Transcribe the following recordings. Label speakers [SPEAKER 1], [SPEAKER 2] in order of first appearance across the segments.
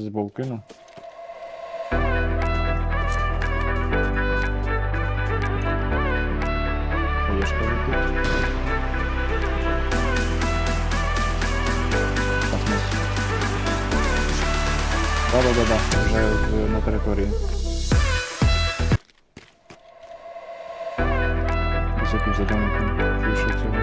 [SPEAKER 1] Бейсбол кину. Да-да-да-да, вже в- на території. Високий задонок більше цього.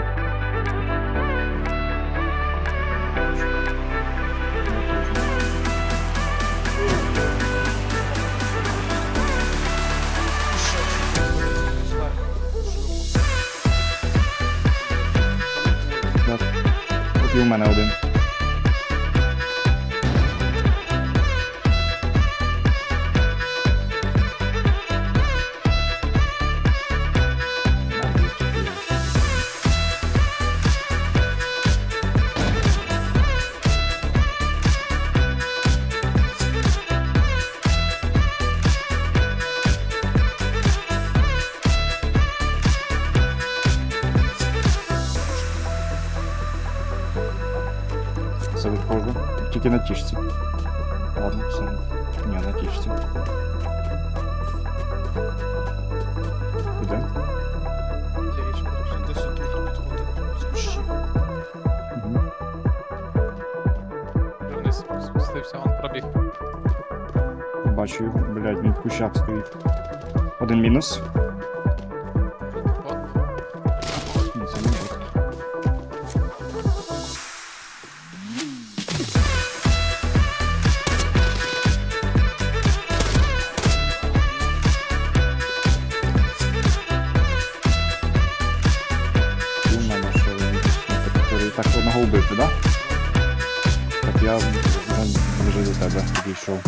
[SPEAKER 1] yung Manawdin. Це відходжу. Тільки на тішці. Ладно, все. Ні, на тішці. Угу.
[SPEAKER 2] Вниз он пробіг.
[SPEAKER 1] Бачу блядь, він в кущах стоїть. Один мінус. Території. Так, да? Так я вже, до тебе підійшов.